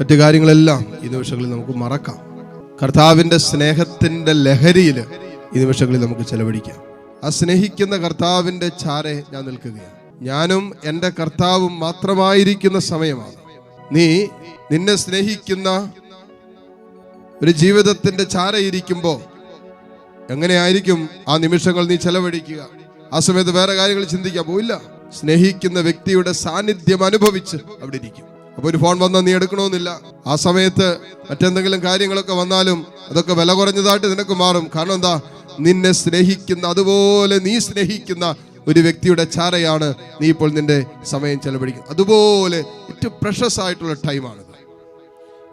മറ്റു കാര്യങ്ങളെല്ലാം ഈ നിമിഷങ്ങളിൽ നമുക്ക് മറക്കാം. കർത്താവിന്റെ സ്നേഹത്തിന്റെ ലഹരിയിൽ ഈ നിമിഷങ്ങളിൽ നമുക്ക് ചെലവഴിക്കാം. ആ സ്നേഹിക്കുന്ന കർത്താവിന്റെ ചാരെ ഞാൻ നിൽക്കുകയാണ്. ഞാനും എന്റെ കർത്താവും മാത്രമായിരിക്കുന്ന സമയമാണ്. നീ നിന്നെ സ്നേഹിക്കുന്ന ഒരു ജീവിതത്തിന്റെ ചാരയിരിക്കുമ്പോൾ എങ്ങനെയായിരിക്കും ആ നിമിഷങ്ങൾ നീ ചെലവഴിക്കുക? ആ സമയത്ത് വേറെ കാര്യങ്ങൾ ചിന്തിക്കാൻ പോയില്ല സ്നേഹിക്കുന്ന വ്യക്തിയുടെ സാന്നിധ്യം അനുഭവിച്ച് അവിടെ ഇരിക്കും. അപ്പൊ ഒരു ഫോൺ വന്നാൽ നീ എടുക്കണമെന്നില്ല. ആ സമയത്ത് മറ്റെന്തെങ്കിലും കാര്യങ്ങളൊക്കെ വന്നാലും അതൊക്കെ വില കുറഞ്ഞതായിട്ട് നിനക്ക് മാറും. കാരണം എന്താ? നിന്നെ സ്നേഹിക്കുന്ന അതുപോലെ നീ സ്നേഹിക്കുന്ന ഒരു വ്യക്തിയുടെ ചാരയാണ് നീ ഇപ്പോൾ നിന്റെ സമയം ചെലവഴിക്കുന്നത്. അതുപോലെ ഏറ്റവും പ്രഷസ് ആയിട്ടുള്ള ടൈമാണിത്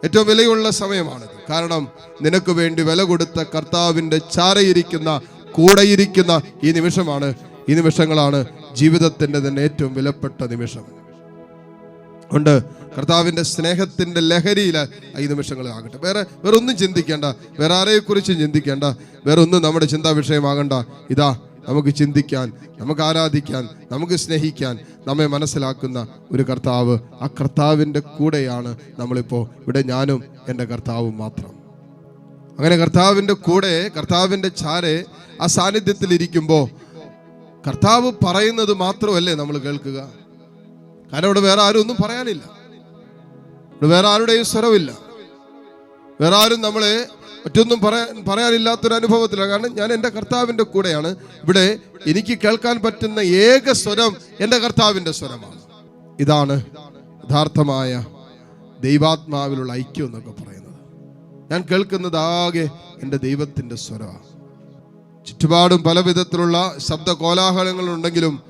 ഏറ്റവും വിലയുള്ള സമയമാണിത്. കാരണം നിനക്ക് വേണ്ടി വില കൊടുത്ത കർത്താവിന്റെ ചാരയിരിക്കുന്ന കൂടെയിരിക്കുന്ന ഈ നിമിഷമാണ് ഈ നിമിഷങ്ങളാണ് ജീവിതത്തിന്റെ തന്നെ ഏറ്റവും വിലപ്പെട്ട നിമിഷം. ഉണ്ട്. കർത്താവിന്റെ സ്നേഹത്തിന്റെ ലഹരിയിൽ ഈ നിമിഷങ്ങൾ ആകട്ടെ. വേറെ വേറെ ഒന്നും ചിന്തിക്കേണ്ട. വേറെ ആരെക്കുറിച്ചും ചിന്തിക്കേണ്ട. വേറെ ഒന്നും നമ്മുടെ ചിന്താ വിഷയമാകണ്ട. ഇതാ നമുക്ക് ചിന്തിക്കാൻ നമുക്ക് ആരാധിക്കാൻ നമുക്ക് സ്നേഹിക്കാൻ നമ്മെ മനസ്സിലാക്കുന്ന ഒരു കർത്താവ്. ആ കർത്താവിന്റെ കൂടെയാണ് നമ്മളിപ്പോൾ. ഇവിടെ ഞാനും എന്റെ കർത്താവും മാത്രം. അങ്ങനെ കർത്താവിന്റെ കൂടെ കർത്താവിന്റെ ചാരെ ആ സാന്നിധ്യത്തിൽ ഇരിക്കുമ്പോൾ കർത്താവ് പറയുന്നത് മാത്രമല്ലേ നമ്മൾ കേൾക്കുക? കാരണം ഇവിടെ വേറെ ആരും ഒന്നും പറയാനില്ല. ഇവിടെ വേറെ ആരുടെയും സ്വരവില്ല വേറെ ആരും നമ്മളെ മറ്റൊന്നും പറയാൻ പറയാനില്ലാത്തൊരു അനുഭവത്തിലാണ്. കാരണം ഞാൻ എന്റെ കർത്താവിന്റെ കൂടെയാണ്. ഇവിടെ എനിക്ക് കേൾക്കാൻ പറ്റുന്ന ഏക സ്വരം എന്റെ കർത്താവിന്റെ സ്വരമാണ്. ഇതാണ് യഥാർത്ഥമായ ദൈവാത്മാവിലുള്ള ഐക്യം എന്നൊക്കെ പറയുന്നത്. ഞാൻ കേൾക്കുന്നത് ആകെ എന്റെ ദൈവത്തിന്റെ സ്വരമാണ്. ചുറ്റുപാടും പല വിധത്തിലുള്ള ശബ്ദ കോലാഹലങ്ങളുണ്ടെങ്കിലും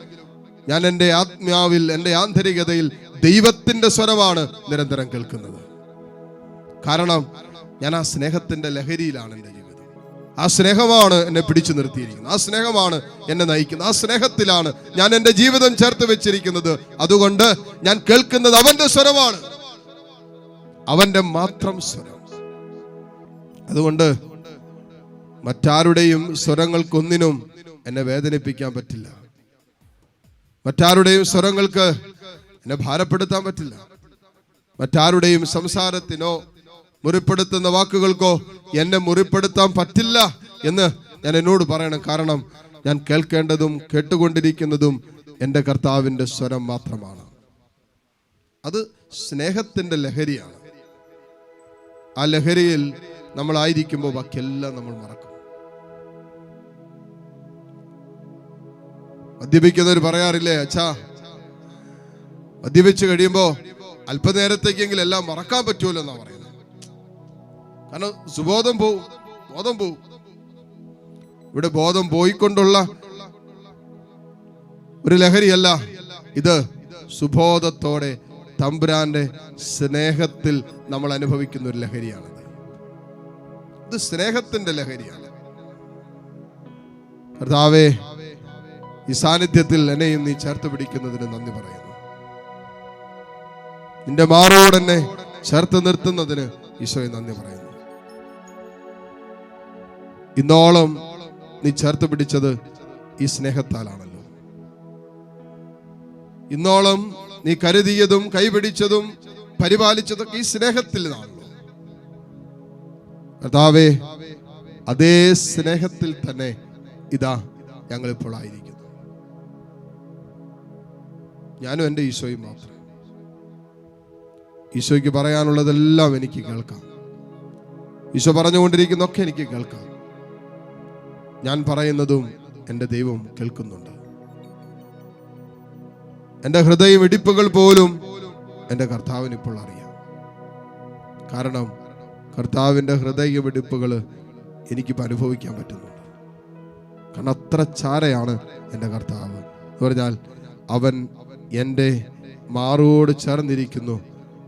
ഞാൻ എന്റെ ആത്മാവിൽ എന്റെ ആന്തരികതയിൽ ദൈവത്തിന്റെ സ്വരമാണ് നിരന്തരം കേൾക്കുന്നത്. കാരണം ഞാൻ ആ സ്നേഹത്തിന്റെ ലഹരിയിലാണ് എന്റെ ജീവിതം. ആ സ്നേഹമാണ് എന്നെ പിടിച്ചു നിർത്തിയിരിക്കുന്നത്. ആ സ്നേഹമാണ് എന്നെ നയിക്കുന്നത്. ആ സ്നേഹത്തിലാണ് ഞാൻ എന്റെ ജീവിതം ചേർത്ത് വെച്ചിരിക്കുന്നത്. അതുകൊണ്ട് ഞാൻ കേൾക്കുന്നത് അവന്റെ സ്വരമാണ്. അവന്റെ മാത്രം സ്വരം. അതുകൊണ്ട് മറ്റാരുടെയും സ്വരങ്ങൾക്കൊന്നിനും എന്നെ വേദനിപ്പിക്കാൻ പറ്റില്ല. മറ്റാരുടെയും സ്വരങ്ങൾക്ക് എന്നെ ഭാരപ്പെടുത്താൻ പറ്റില്ല. മറ്റാരുടെയും സംസാരത്തിനോ മുറിപ്പെടുത്തുന്ന വാക്കുകൾക്കോ എന്നെ മുറിപ്പെടുത്താൻ പറ്റില്ല എന്ന് ഞാൻ എന്നോട് പറയണം. കാരണം ഞാൻ കേൾക്കേണ്ടതും കേട്ടുകൊണ്ടിരിക്കുന്നതും എന്റെ കർത്താവിന്റെ സ്വരം മാത്രമാണ്. അത് സ്നേഹത്തിന്റെ ലഹരിയാണ്. ആ ലഹരിയിൽ നമ്മളായിരിക്കുമ്പോൾ ബാക്കിയെല്ലാം നമ്മൾ മറക്കും. മദ്യപിക്കുന്നവർ പറയാറില്ലേ അച്ഛാ മദ്യപിച്ച് കഴിയുമ്പോ അല്പനേരത്തേക്കെങ്കിലും എല്ലാം മറക്കാൻ പറ്റുമല്ലോ എന്നാ പറയുന്നത്. കാരണം സുബോധം പോവും ബോധം പോവും. ഇവിടെ ബോധം പോയിക്കൊണ്ടുള്ള ഒരു ലഹരിയല്ല ഇത് സുബോധത്തോടെ തമ്പുരാന്റെ സ്നേഹത്തിൽ നമ്മൾ അനുഭവിക്കുന്ന ഒരു ലഹരിയാണ് ഇത് സ്നേഹത്തിന്റെ ലഹരിയാണ്. കർത്താവേ ഈ സാന്നിധ്യത്തിൽ എന്നെയും നീ ചേർത്ത് പിടിക്കുന്നതിന് നന്ദി പറയുന്നു. നിന്റെ മാറോട് എന്നെ ചേർത്ത് നിർത്തുന്നതിന് ഈശോയെ നന്ദി പറയുന്നു. ഇന്നോളം നീ ചേർത്ത് പിടിച്ചത് ഈ സ്നേഹത്താലാണല്ലോ. ഇന്നോളം നീ കരുതിയതും കൈപിടിച്ചതും പരിപാലിച്ചതൊക്കെ ഈ സ്നേഹത്തിൽ നിന്നാണല്ലോ. കർത്താവേ അതേ സ്നേഹത്തിൽ തന്നെ ഇതാ ഞങ്ങളിപ്പോൾ ആയിരിക്കുന്നു. ഞാനും എന്റെ ഈശോയും മാത്രം. ഈശോയ്ക്ക് പറയാനുള്ളതെല്ലാം എനിക്ക് കേൾക്കാം. ഈശോ പറഞ്ഞുകൊണ്ടിരിക്കുന്നൊക്കെ എനിക്ക് കേൾക്കാം. ഞാൻ പറയുന്നതും എന്റെ ദൈവം കേൾക്കുന്നുണ്ട്. എന്റെ ഹൃദയം ഇടിപ്പുകൾ പോലും എന്റെ കർത്താവിന് ഇപ്പോൾ അറിയാം. കാരണം കർത്താവിന്റെ ഹൃദയമിടിപ്പുകൾ എനിക്കിപ്പോൾ അനുഭവിക്കാൻ പറ്റുന്നുണ്ട്. കാരണം അത്ര ചാരയാണ് എന്റെ കർത്താവ്. എന്ന് പറഞ്ഞാൽ അവൻ എന്റെ മാറോട് ചേർന്നിരിക്കുന്നു.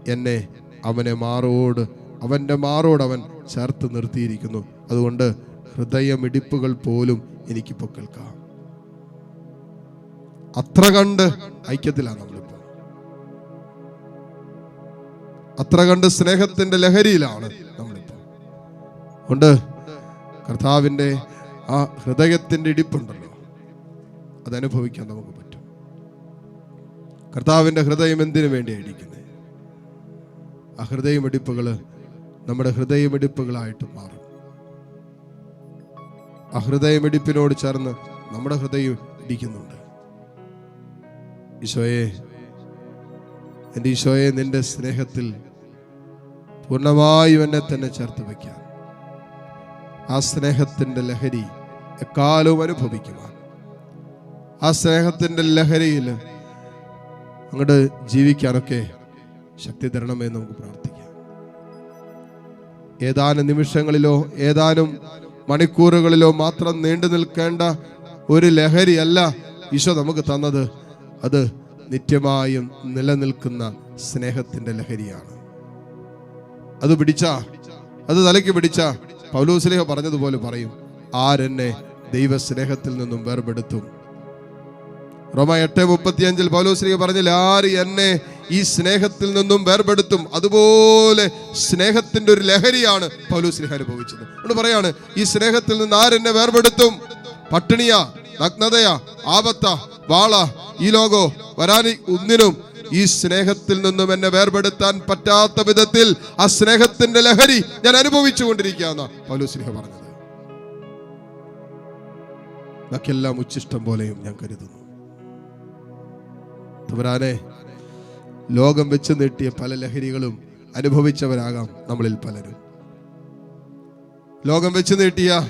എന്നെ അവനെ മാറോട് അവന്റെ മാറോട് അവൻ ചേർത്ത് നിർത്തിയിരിക്കുന്നു. അതുകൊണ്ട് ഹൃദയമിടിപ്പുകൾ പോലും എനിക്കിപ്പോൾ കേൾക്കാം. അത്ര കണ്ട് ഐക്യത്തിലാണ് നമ്മളിപ്പോൾ അത്ര കണ്ട് സ്നേഹത്തിന്റെ ലഹരിയിലാണ് നമ്മളിപ്പോൾ കൊണ്ട് കർത്താവിന്റെ ആ ഹൃദയത്തിന്റെ ഇടിപ്പുണ്ടല്ലോ. അതനുഭവിക്കാൻ നമുക്ക്. കർത്താവിന്റെ ഹൃദയം എന്തിനു വേണ്ടി അടിക്കുന്നത് ആ ഹൃദയമെടുപ്പുകൾ നമ്മുടെ ഹൃദയമെടുപ്പുകളായിട്ട് മാറും. ആ ഹൃദയമെടുപ്പിനോട് ചേർന്ന് നമ്മുടെ ഹൃദയം ഇടിക്കുന്നുണ്ട്. ഈശോയെ എന്റെ ഈശോയെ നിന്റെ സ്നേഹത്തിൽ പൂർണമായും എന്നെ തന്നെ ചേർത്ത് വയ്ക്കാൻ. ആ സ്നേഹത്തിന്റെ ലഹരി എക്കാലവും അനുഭവിക്കുവാൻ. ആ സ്നേഹത്തിന്റെ ലഹരിയിൽ അങ്ങോട്ട് ജീവിക്കാനൊക്കെ ശക്തി തരണമേ നമുക്ക് പ്രാർത്ഥിക്കാം. ഏതാനും നിമിഷങ്ങളിലോ ഏതാനും മണിക്കൂറുകളിലോ മാത്രം നീണ്ടു നിൽക്കേണ്ട ഒരു ലഹരിയല്ല ഈശോ നമുക്ക് തന്നത്. അത് നിത്യമായും നിലനിൽക്കുന്ന സ്നേഹത്തിന്റെ ലഹരിയാണ്. അത് പിടിച്ച അത് തലയ്ക്ക് പിടിച്ച പൗലോസ്ലേഹ പറഞ്ഞതുപോലെ പറയും. ആരെന്നെ ദൈവസ്നേഹത്തിൽ നിന്നും വേർപെടുത്തും. റോമ എട്ട് മുപ്പത്തിയഞ്ചിൽ പൗലോശ്രീ പറഞ്ഞില്ല ആര് എന്നെ ഈ സ്നേഹത്തിൽ നിന്നും വേർപെടുത്തും? അതുപോലെ സ്നേഹത്തിന്റെ ഒരു ലഹരിയാണ് പൗലോശ്രീ അനുഭവിച്ചത്. അതുകൊണ്ട് പറയാണ് ഈ സ്നേഹത്തിൽ നിന്ന് ആരെന്നെ വേർപെടുത്തും? പട്ടിണിയാ നഗ്നതയാ ആപത്ത വാള ഈ ലോകോ വരാനി ഒന്നിനും ഈ സ്നേഹത്തിൽ നിന്നും എന്നെ വേർപെടുത്താൻ പറ്റാത്ത വിധത്തിൽ ആ സ്നേഹത്തിന്റെ ലഹരി ഞാൻ അനുഭവിച്ചു കൊണ്ടിരിക്കുകയെന്ന പൗലോസ്ലിഹ പറഞ്ഞത്. ബാക്കിയെല്ലാം ഉച്ചിഷ്ടം പോലെയും ഞാൻ കരുതുന്നു. തമ്പുരാനെ ലോകം വെച്ച് നീട്ടിയ പല ലഹരികളും അനുഭവിച്ചവരാകാം നമ്മളിൽ പലരും. ലോകം വെച്ച് നീട്ടിയ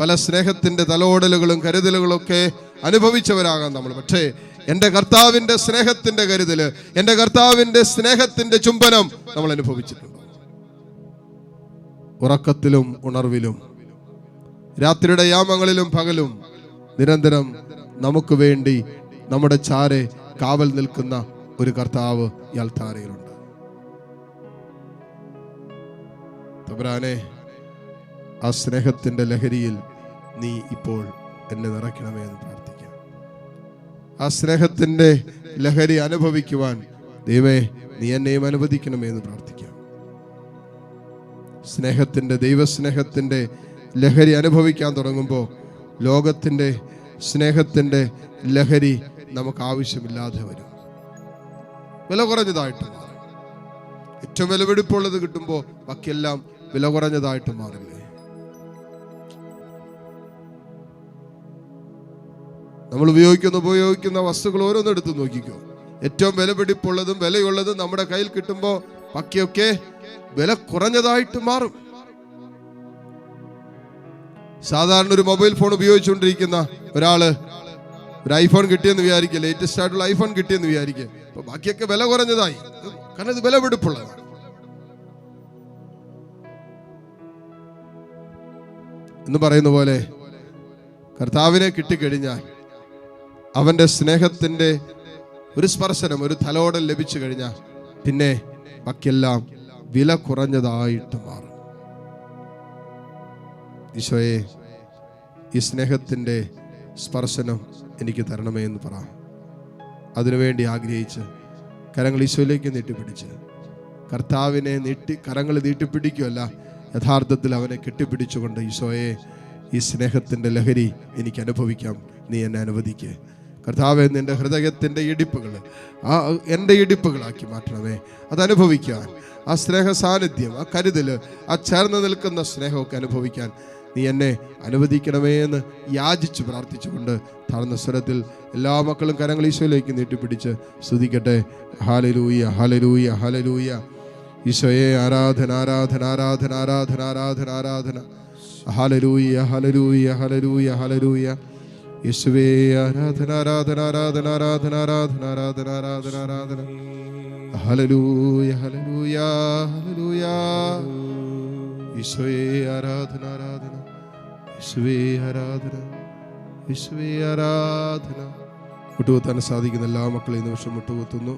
പല സ്നേഹത്തിന്റെ തലോടലുകളും കരുതലുകളും ഒക്കെ അനുഭവിച്ചവരാകാം നമ്മൾ. പക്ഷേ എന്റെ കർത്താവിന്റെ സ്നേഹത്തിന്റെ കരുതൽ എന്റെ കർത്താവിന്റെ സ്നേഹത്തിന്റെ ചുംബനം നമ്മൾ അനുഭവിച്ചിട്ടുണ്ട്. ഉറക്കത്തിലും ഉണർവിലും രാത്രിയുടെ യാമങ്ങളിലും പകലും നിരന്തരം നമുക്ക് വേണ്ടി നമ്മുടെ ചാരെ കാവൽ നിൽക്കുന്ന ഒരു കർത്താവ് ഇയാൾ താരയിലുണ്ട്. തബ്രാനെ ആ സ്നേഹത്തിന്റെ ലഹരിയിൽ നീ ഇപ്പോൾ എന്നെ നിറയ്ക്കണമേ എന്ന് പ്രാർത്ഥിക്കാം. ആ സ്നേഹത്തിന്റെ ലഹരി അനുഭവിക്കുവാൻ ദൈവേ നീ എന്നെയും അനുവദിക്കണമേ എന്ന് പ്രാർത്ഥിക്കാം. സ്നേഹത്തിന്റെ ദൈവസ്നേഹത്തിന്റെ ലഹരി അനുഭവിക്കാൻ തുടങ്ങുമ്പോൾ ലോകത്തിന്റെ സ്നേഹത്തിന്റെ ലഹരി നമുക്ക് ആവശ്യമില്ലാതെ വരും. വില കുറഞ്ഞതായിട്ട് മാറും. ഏറ്റവും വിലപിടിപ്പുള്ളത് കിട്ടുമ്പോൾ ബാക്കിയെല്ലാം വില കുറഞ്ഞതായിട്ട് മാറില്ലേ? നമ്മൾ ഉപയോഗിക്കുന്ന ഉപയോഗിക്കുന്ന വസ്തുക്കൾ ഓരോന്നും എടുത്ത് നോക്കിക്കോ. ഏറ്റവും വിലപിടിപ്പുള്ളതും വിലയുള്ളതും നമ്മുടെ കയ്യിൽ കിട്ടുമ്പോൾ ബാക്കിയൊക്കെ വില കുറഞ്ഞതായിട്ട് മാറും. സാധാരണ ഒരു മൊബൈൽ ഫോൺ ഉപയോഗിച്ചുകൊണ്ടിരിക്കുന്ന ഒരാൾ ഒരു ഐഫോൺ കിട്ടിയെന്ന് വിചാരിക്കുക ലേറ്റസ്റ്റ് ആയിട്ടുള്ള ഐഫോൺ കിട്ടിയെന്ന് വിചാരിക്കുക. അപ്പൊ ബാക്കിയൊക്കെ വില കുറഞ്ഞതായി. കാരണം ഇത് വിലപിടിപ്പുള്ളതാണ് എന്ന് പറയുന്ന പോലെ കർത്താവിനെ കിട്ടിക്കഴിഞ്ഞാൽ അവന്റെ സ്നേഹത്തിന്റെ ഒരു സ്പർശനം ഒരു തലോടൽ ലഭിച്ചു കഴിഞ്ഞാൽ പിന്നെ ബാക്കിയെല്ലാം വില കുറഞ്ഞതായിട്ട് മാറും. ഈശോയെ ഈ സ്നേഹത്തിന്റെ സ്പർശനം എനിക്ക് തരണമേ എന്ന് പറ. അതിനുവേണ്ടി ആഗ്രഹിച്ച് കരങ്ങൾ ഈശോയിലേക്ക് നീട്ടിപ്പിടിച്ച്. കർത്താവിനെ നീട്ടി കരങ്ങൾ നീട്ടിപ്പിടിക്കുകയല്ല യഥാർത്ഥത്തിൽ അവനെ കെട്ടിപ്പിടിച്ചുകൊണ്ട് ഈശോയെ ഈ സ്നേഹത്തിന്റെ ലഹരി എനിക്ക് അനുഭവിക്കാം. നീ എന്നെ അനുവദിക്കുക കർത്താവെ നിന്റെ ഹൃദയത്തിന്റെ ഇടിപ്പുകൾ ആ എന്റെ ഇടിപ്പുകളാക്കി മാറ്റണമേ. അതനുഭവിക്കാൻ ആ സ്നേഹ സാന്നിധ്യം ആ കരുതൽ ആ ചേർന്ന് നിൽക്കുന്ന സ്നേഹമൊക്കെ അനുഭവിക്കാൻ നീ എന്നെ അനുവദിക്കണമേ എന്ന് യാചിച്ച് പ്രാർത്ഥിച്ചുകൊണ്ട് താഴ്ന്ന സ്വരത്തിൽ എല്ലാ മക്കളും കരങ്ങൾ ഈശോയിലേക്ക് നീട്ടിപ്പിടിച്ച് സ്തുതിക്കട്ടെ ഹാലലൂയ ഹാലലൂയ ഹാലലൂയ ഈശോയെ ആരാധന ആരാധന ആരാധന ആരാധന ആരാധന ആരാധന ഹാലലൂയ ഹലലൂയ ഹലലൂയ ഹലലൂയ യേശുവേ ആരാധന ആരാധന ആരാധന ആരാധന ആരാധന ആരാധന ആരാധന ആരാധന ഹലലൂയ ഹലലൂയ ഹലലൂയ ഈശോയെ ആരാധന ആരാധന യേശുവേ ആരാധന യേശുവേ ആരാധന. മുട്ടുകുത്താൻ സാധിക്കുന്ന എല്ലാ മക്കളെയും നിമിഷം മുട്ടുകുത്തുന്നു.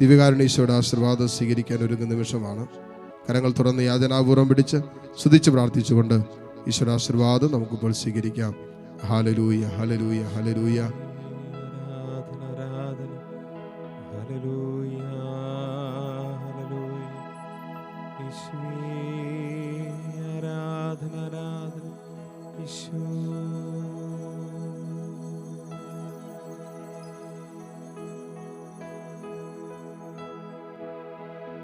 ദിവ്യകാരുണ്യ ഈശോയുടെ ആശീർവാദം സ്വീകരിക്കാൻ ഒരുങ്ങുന്ന നിമിഷമാണ്. കരങ്ങൾ തുറന്ന് യാചനാപൂർവം പിടിച്ച് സ്തുതിച്ച് പ്രാർത്ഥിച്ചുകൊണ്ട് ഈശ്വര ആശീർവാദം നമുക്കിപ്പോൾ സ്വീകരിക്കാം. ഹാലലൂയ ഹലലൂയ ഹലലൂയ ആരാധന ആരാധന. Hallelujah show.